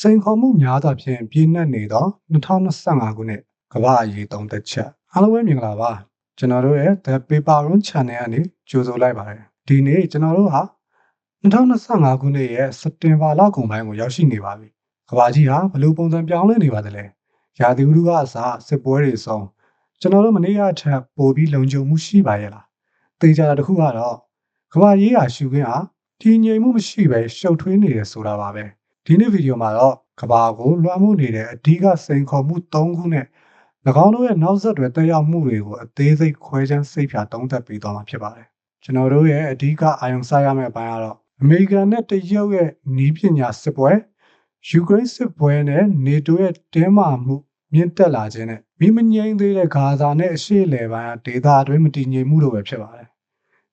စိန်ခေါ်မှုများစွာဖြင့်ပြည့်နှက်နေသော2025ခုနှစ်ကမ္ဘာအရေးသုံးသက်ချက်အားလုံးပဲမင်္ဂလာပါကျွန်တော်တို့ရဲ့ The Paper Run Channel ကနေကြိုဆိုလိုက်ပါတယ်ဒီနေ့ကျွန်တော်တို့ဟာ2025ခုနှစ်ရဲ့စက်တင်ဘာလကုန်ပိုင်းကိုရောက်ရှိနေပါပြီကမ္ဘာကြီးဟာဘယ်လိုပုံစံပြောင်းလဲနေပါသလဲရာသီဥတုကအစားစစ်ပွဲတွေဆုံးကျွန်တော်တို့မနေ့ကထပ်ပို့ပြီးလုံခြုံမှုရှိပါရဲ့လားသေချာတာတစ်ခုကတော့ကမ္ဘာရေးရာရှုခင်းဟာတည်ငြိမ်မှုမရှိပဲရှုပ်ထွေးနေတယ်ဆိုတာပါပဲ ဒီနေ့ဗီဒီယိုမှာတော့ကဘာကိုလွှမ်းမိုးနေတဲ့အဓိကစိန်ခေါ်မှု၃ခုနဲ့၎င်းတို့ရဲ့နောက်ဆက်တွဲတက်ရောက်မှုတွေကိုအသေးစိတ်ခွဲခြမ်းစိတ်ဖြာသုံးသပ်ပေးသွားမှာဖြစ်ပါတယ်။ကျွန်တော်တို့ရဲ့အဓိကအာရုံစိုက်ရမယ့်အပိုင်းကတော့အမေရိကန်နဲ့တရုတ်ရဲ့နီးပညာစစ်ပွဲယူကရိန်းစစ်ပွဲနဲ့နေတိုးရဲ့တင်းမာမှုမြင့်တက်လာခြင်းနဲ့မိမငြိမ်းသေးတဲ့ဂါဇာနဲ့အရှေ့အလယ်ပိုင်းဒေသအတွင်းမတည်ငြိမ်မှုတို့ပဲဖြစ်ပါတယ်။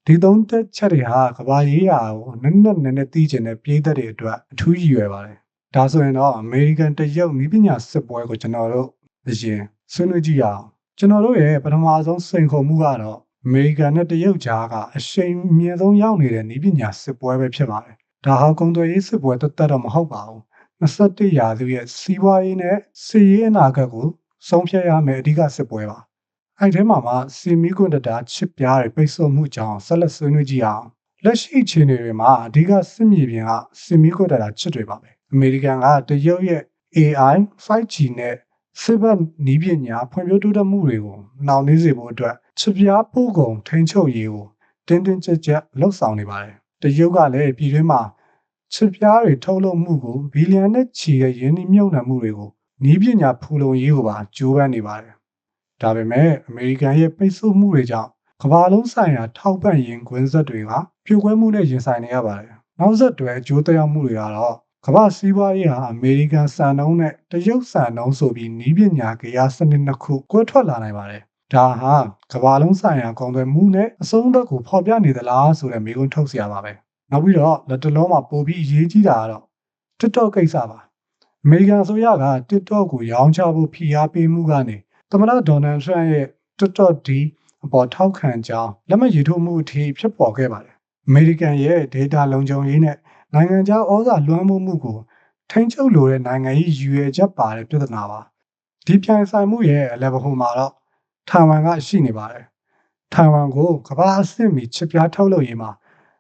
ဒီသုံးသက်ချက်တွေဟာကဘာရေးရာကိုနက်နက်နက်နက်သိကျင်တဲ့ပြည်သက်တွေအတွက်အထူးရည်ရွယ်ပါတယ်ဒါဆိုရင်တော့အမေရိကန်တရုတ်နည်းပညာစစ်ပွဲကိုကျွန်တော်တို့အရင်ဆွေးနွေးကြည့်ရအောင်ကျွန်တော်တို့ရဲ့ပထမဆုံးစိန်ခေါ်မှုကတော့အမေရိကန်နဲ့တရုတ်ကြားကအရှိန်မြင့်ဆုံးရောက်နေတဲ့နည်းပညာစစ်ပွဲပဲဖြစ်ပါတယ်ဒါဟာကုန်သွယ်ရေးစစ်ပွဲတသက်တော့မဟုတ်ပါဘူး21ရာစုရဲ့စီးပွားရေးနဲ့စီးရေးအနာဂတ်ကိုဆုံးဖြတ်ရမယ့်အဓိကစစ်ပွဲပါ အဲ့ထဲမှာမှစီမီကွန်ဒတာချစ်ပြားတွေပိတ်ဆို့မှုကြောင့်ဆက်လက်ဆွေးနွေးကြည့်အောင်လက်ရှိအခြေအနေတွေမှာအဓိကစစ်မြေပြင်ကစီမီကွန်ဒတာချစ်တွေပါပဲအမေရိကန်ကတရုတ်ရဲ့ AI 5G နဲ့စစ်ဘက်နည်းပညာဖွံ့ဖြိုးတိုးတက်မှုတွေကိုနှောင့်နှေးစေဖို့အတွက်ချစ်ပြားပို့ကုန်ထိန်းချုပ်ရေးကိုတင်းတင်းကြပ်ကြပ်လှုပ်ဆောင်နေပါတယ်။တရုတ်ကလည်းပြည်တွင်းမှာချစ်ပြားတွေထုတ်လုပ်မှုကိုဘီလီယံနဲ့ချီတဲ့ရင်းနှီးမြှုပ်နှံမှုတွေကိုနည်းပညာဖူလုံရေးကိုပါကြိုးပမ်းနေပါတယ်။ ဒါပေမဲ့အမေရိကန်ရဲ့ပိတ်ဆို့မှုတွေကြောင့်ကမ္ဘာလုံးဆိုင်ရာထောက်ပံ့ရေးကွင်းဆက်တွေကပြိုကွဲမှုနဲ့ရင်ဆိုင်နေရပါတယ်။နောက်ဆက်တွဲအကျိုးသက်ရောက်မှုတွေကတော့ကမ္ဘာစီးပွားရေးဟာအမေရိကန်စံနှုန်းနဲ့တရုတ်စံနှုန်းဆိုပြီးနီးပညာကြရာစနစ်နှစ်ခုကွဲထွက်လာနိုင်ပါတယ်။ဒါဟာကမ္ဘာလုံးဆိုင်ရာကုန်သွယ်မှုနဲ့အဆုံးသတ်ကိုဖော်ပြနေသလားဆိုတဲ့မေးခွန်းထုတ်စရာပါပဲ။နောက်ပြီးတော့လက်တလုံးမှာပိုပြီးအရေးကြီးတာကတော့ TikTok ကိစ္စပါ။အမေရိကန်အစိုးရက TikTok ကိုရောင်းချဖို့ဖိအားပေးမှုကနေ သမ္မတဒေါ်နယ်ထရန့်ရဲ့ TikTok ဒီအပေါ်ထောက်ခံကြောင်းလက်မှတ်ရေးထိုးမှုအထိဖြစ်ပေါ်ခဲ့ပါတယ်။အမေရိကန်ရဲ့ data လုံခြုံရေးနဲ့နိုင်ငံခြားဩဇာလွှမ်းမိုးမှုကိုထိန်းချုပ်လိုတဲ့နိုင်ငံရေးရည်ရွယ်ချက်ပါတဲ့ပြဿနာပါဒီပြိုင်ဆိုင်မှုရဲ့အလယ်ဗဟိုမှာတော့ထိုင်ဝမ်ကရှိနေပါတယ်ထိုင်ဝမ်ကိုကမ္ဘာအဆင့်မီချစ်ပြားထုတ်လုပ်ရေးမှာ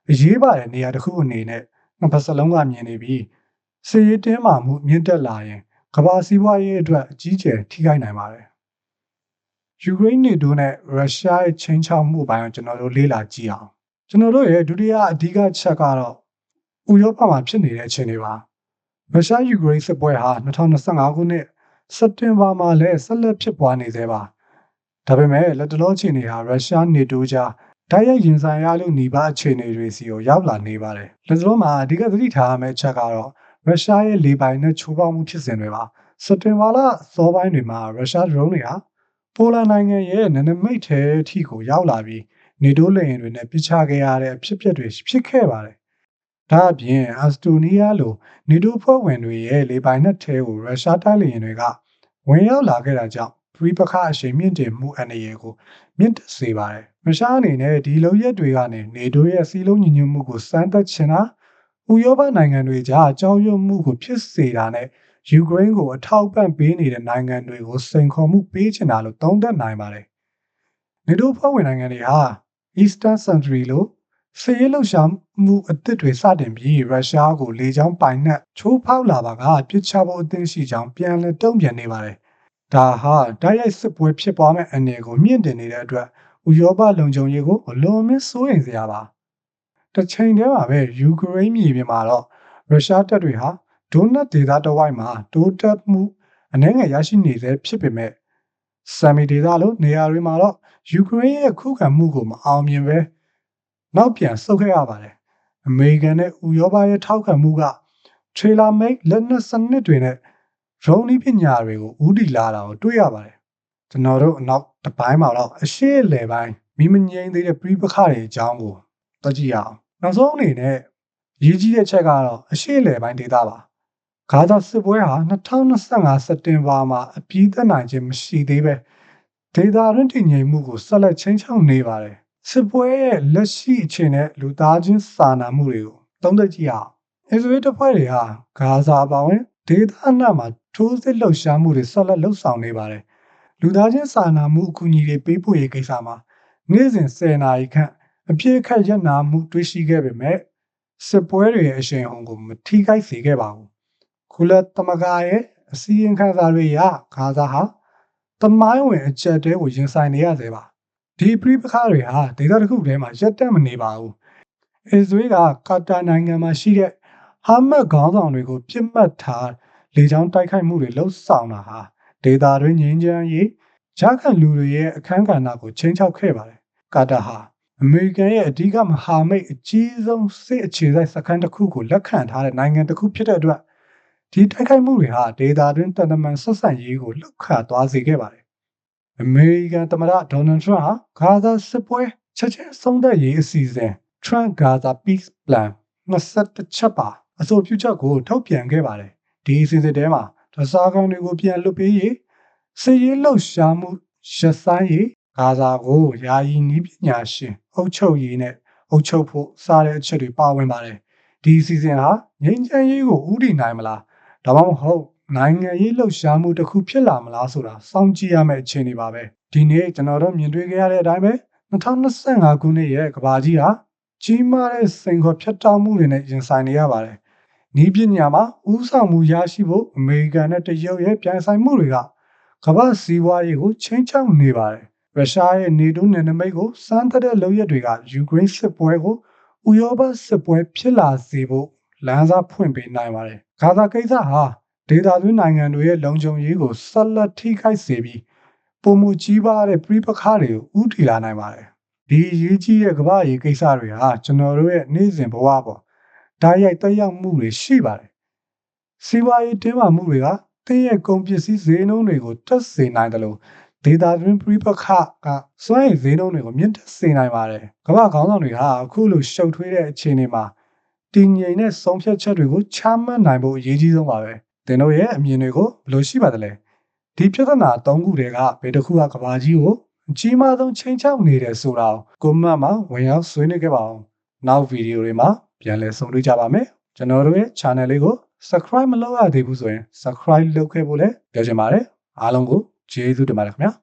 အရေးပါတဲ့နေရာတစ်ခုအနေနဲ့နှစ်ဖက်စလုံးကမြင်နေပြီးစီးရီးတင်းမာမှုမြင့်တက်လာရင်ကမ္ဘာစီးပွားရေးအတွက်အကြီးကျယ်ထိခိုက်နိုင်ပါတယ် ယူကရိန်းနေတိုးနဲ့ရုရှားရဲ့ချင်းချောက်မှုပိုင်းကိုကျွန်တော်တို့လေ့လာကြည့်အောင်ကျွန်တော်တို့ရဲ့ဒုတိယအဓိကချက်ကတော့ဥရောပမှာဖြစ်နေတဲ့အခြေအနေပါရုရှားယူကရိန်းစစ်ပွဲဟာ2025ခုနှစ်စက်တင်ဘာမှာလည်းဆက်လက်ဖြစ်ပွားနေသေးပါဒါပေမဲ့လက်တလောအခြေအနေဟာရုရှားနေတိုးကြားတိုက်ရိုက်ရင်ဆိုင်ရလို့နေပါအခြေအနေတွေစီကိုရောက်လာနေပါတယ်လက်တလောမှာအဓိကသတိထားရမယ့်ချက်ကတော့ရုရှားရဲ့လေပိုင်နဲ့ချိုးဖောက်မှုဖြစ်စဉ်တွေပါစက်တင်ဘာလစောပိုင်းတွေမှာရုရှားဒရုန်းတွေဟာ ပိုလန်နိုင်ငံရဲ့နနမိတ်ထဲအထိကိုရောက်လာပြီးနေတိုးလေယာဉ်တွေနဲ့ပြစ်ချခဲ့ရတဲ့အဖြစ်အပျက်တွေဖြစ်ခဲ့ပါတယ်ဒါအပြင်အက်စတိုနီးယားလိုနေတိုးဖွဲ့ဝင်တွေရဲ့လေပိုင်နက်ထဲကိုရုရှားတိုက်လေယာဉ်တွေကဝင်ရောက်လာခဲ့တာကြောင့်ပြည်ပခအရှိန်မြင့်တင်မှုအန္တရာယ်ကိုမြင့်တက်စေပါတယ်။ရုရှားအနေနဲ့ဒီလုံရက်တွေကနေနေတိုးရဲ့စီးလုံးညီညွတ်မှုကိုစမ်းသပ်ချင်တာဥရောပနိုင်ငံတွေကြားအကြောင်းရုံမှုကိုဖြစ်စေတာနဲ့ ယူကရိန်းကိုအထောက်ပံ့ပေးနေတဲ့နိုင်ငံတွေကိုစိန်ခေါ်မှုပေးချင်တာလို့သုံးသပ်နိုင်ပါတယ်။နေတိုးဖွဲ့ဝင်နိုင်ငံတွေဟာ Eastern Century လို့စည်ရေးလှုပ်ရှားမှုအသစ်တွေစတင်ပြီးရုရှားကိုလေကြောင်းပိုင်နက်ချိုးဖောက်လာပါကပြစ်ချဖို့အသင့်ရှိကြောင်းပြန်လည်တုံ့ပြန်နေပါတယ်။ဒါဟာတိုက်ရိုက်စစ်ပွဲဖြစ်ပွားမဲ့အနေကိုမြင့်တင်နေတဲ့အတွက်ဥရောပလုံခြုံရေးကိုအလွန်အမင်းစိုးရိမ်စရာပါ။တစ်ချိန်တည်းမှာပဲယူကရိန်းမြေပြင်မှာတော့ရုရှားတပ်တွေဟာ ဒိုနတ်ဒေသတဝိုက်မှာတိုးတက်မှုအနှဲငယ်ရရှိနေသေးဖြစ်ပေမဲ့ဆမ်မီဒေသလိုနေရာတွေမှာတော့ယူကရိန်းရဲ့ခုခံမှုကိုမအောင်မြင်ပဲနောက်ပြန်ဆုတ်ခဲ့ရပါတယ်။အမေရိကန်နဲ့ဥရောပရဲ့ထောက်ခံမှုက trailer make လက်နက်စနစ်တွေနဲ့ရုံးနည်းပညာတွေကိုဥတီလာတာကိုတွေ့ရပါတယ်။ကျွန်တော်တို့အနောက်တစ်ပိုင်းမှာတော့အရှိအလယ်ပိုင်းမိမငြိမ်းသေးတဲ့ပြည်ပခတွေအကြောင်းကိုသိကြည့်ရအောင်။နောက်ဆုံးအနေနဲ့ရည်ကြီးတဲ့ချက်ကတော့အရှိအလယ်ပိုင်းဒေသပါ။ ဂါဇာစစ်ပွဲဟာ2025စက်တင်ဘာမှာအပြည့်သက်နိုင်ခြင်းမရှိသေးပဲဒေတာရင်းတည်ငြိမ်မှုကိုဆက်လက်ချင်းချောင်းနေပါတယ်စစ်ပွဲရဲ့လက်ရှိအခြေနဲ့လူသားချင်းစာနာမှုတွေကိုသုံးသပ်ကြည့်အောင်အစ္စရေးတပ်ဖွဲ့တွေဟာဂါဇာအပါဝင်ဒေသအနှံ့မှာထိုးစစ်လှုပ်ရှားမှုတွေဆက်လက်လှုပ်ဆောင်နေပါတယ်။လူသားချင်းစာနာမှုအကူအညီတွေပေးပို့ရေးကိစ္စမှာနေ့စဉ်10နာရီခန့်အပြည့်အခက်ရပ်နာမှုတွေ့ရှိခဲ့ပေမဲ့စစ်ပွဲတွေရဲ့အရှိန်အဟုန်ကိုမထိခိုက်စေခဲ့ပါဘူး။ ကုလသမဂ္ဂရဲ့အစည်းအဝေးခန်းစာတွေအရဂါဇာဟာတမိုင်းဝင်အကြက်တဲကိုရင်ဆိုင်နေရသေးပါ။ဒီပြိပခါတွေဟာဒေသတစ်ခုထဲမှာရပ်တန့်မနေပါဘူး။အစ္စရေးကကာတာနိုင်ငံမှာရှိတဲ့ဟာမတ်ခေါင်းဆောင်တွေကိုပြစ်မှတ်ထားလေကြောင်းတိုက်ခိုက်မှုတွေလှုပ်ဆောင်တာဟာဒေသတွင်းငြိမ်းချမ်းရေးဂျာကန်လူတွေရဲ့အခမ်းကဏ္ဍကိုချိန်ချောက်ခဲ့ပါတယ်။ကာတာဟာအမေရိကန်ရဲ့အဓိကမဟာမိတ်အကြီးဆုံးစစ်အခြေစိုက်စခန်းတစ်ခုကိုလက်ခံထားတဲ့နိုင်ငံတစ်ခုဖြစ်တဲ့အတွက် ဒီတိုက်ခိုက်မှုတွေဟာဒေတာတွင်တန်တမန်ဆက်ဆံရေးကိုလှုပ်ခါသွားစေခဲ့ပါတယ်။အမေရိကန်သမ္မတဒေါ်နယ်ထရန့်ဟာဂါဇာစစ်ပွဲချက်ချင်းဆုံးသက်ရေးအစီအစဉ် Trump Gaza Peace Plan 21ချက်ပါအဆိုပြုချက်ကိုထုတ်ပြန်ခဲ့ပါတယ်။ဒီအစီအစဉ်ထဲမှာဒဇာကန်တွေကိုပြန်လွတ်ပေးရေးစစ်ရေးလှုပ်ရှားမှုရက်ဆိုင်ရေးဂါဇာကိုယာယီနီးပညာရှင်အုပ်ချုပ်ရေးနဲ့အုပ်ချုပ်ဖို့စတဲ့အချက်တွေပါဝင်ပါတယ်။ဒီအစီအစဉ်ဟာငြိမ်းချမ်းရေးကိုဥတည်နိုင်မလား ဒါမှမဟုတ်နိုင်ငံရေးလှုပ်ရှားမှုတစ်ခုဖြစ်လာမလားဆိုတာစောင့်ကြည့်ရမယ့်အခြေအနေပါပဲဒီနေ့ကျွန်တော်တို့မြင်တွေ့ခဲ့ရတဲ့အတိုင်းပဲ2025ခုနှစ်ရဲ့ကဘာကြီးဟာကြီးမားတဲ့စိန်ခေါ်ဖြတ်တောက်မှုတွေနဲ့ရင်ဆိုင်နေရပါတယ်နီးပညာမှာဥဆောင်မှုရရှိဖို့အမေရိကန်နဲ့တရုတ်ရဲ့ပြိုင်ဆိုင်မှုတွေကကမ္ဘာစီးပွားရေးကိုချိန်ချောက်နေပါတယ်ရုရှားရဲ့နေတိုးနယ်နိမိတ်ကိုစမ်းသပ်တဲ့လုပ်ရက်တွေကယူကရိန်းစစ်ပွဲကိုဥရောပစစ်ပွဲဖြစ်လာစေဖို့ လမ်းစာဖွင့်ပေးနိုင်ပါတယ်။ဂါဇာကိစ္စဟာဒေသတွင်းနိုင်ငံတွေရဲ့လုံခြုံရေးကိုဆက်လက်ထိခိုက်စေပြီးပုံမှုကြီးပါတဲ့ပြိပခါတွေကိုဥတီလာနိုင်ပါတယ်။ဒီရေးကြီးတဲ့ကမ္ဘာရေးကိစ္စတွေဟာကျွန်တော်တို့ရဲ့နေ့စဉ်ဘဝပေါ်ဓာတ်ရိုက်တက်ရောက်မှုတွေရှိပါတယ်။စီးပွားရေးတင်းမာမှုတွေကတင်းရဲ့ကုန်ပစ္စည်းဈေးနှုန်းတွေကိုတက်စေနိုင်တယ်လို့ဒေတာတွင်ပြိပခကစွမ်းရည်ဈေးနှုန်းတွေကိုမြင့်တက်စေနိုင်ပါတယ်။ကမ္ဘာခေါင်းဆောင်တွေဟာအခုလိုရှုပ်ထွေးတဲ့အခြေအနေမှာ တည်ငြိမ်တဲ့ဆုံးဖြတ်ချက်တွေကိုချမှတ်နိုင်ဖို့အရေးကြီးဆုံးပါပဲ။သင်တို့ရဲ့အမြင်တွေကိုဘယ်လိုရှိပါသလဲ။ဒီပြဿနာ၃ခုတည်းကဘယ်တစ်ခုကကဘာကြီးကိုအကြီးမားဆုံးချိန်ချောက်နေတယ်ဆိုတာကိုကွန်မန့်မှာဝင်ရောက်ဆွေးနွေးခဲ့ပါအောင်။နောက်ဗီဒီယိုတွေမှာပြန်လည်ဆုံတွေ့ကြပါမယ်။ကျွန်တော်တို့ရဲ့ channel လေးကို subscribe မလုပ်ရသေးဘူးဆိုရင် subscribe လုပ်ခဲ့ဖို့လည်းပြောချင်ပါတယ်။အားလုံးကိုကျေးဇူးတင်ပါတယ်ခင်ဗျာ။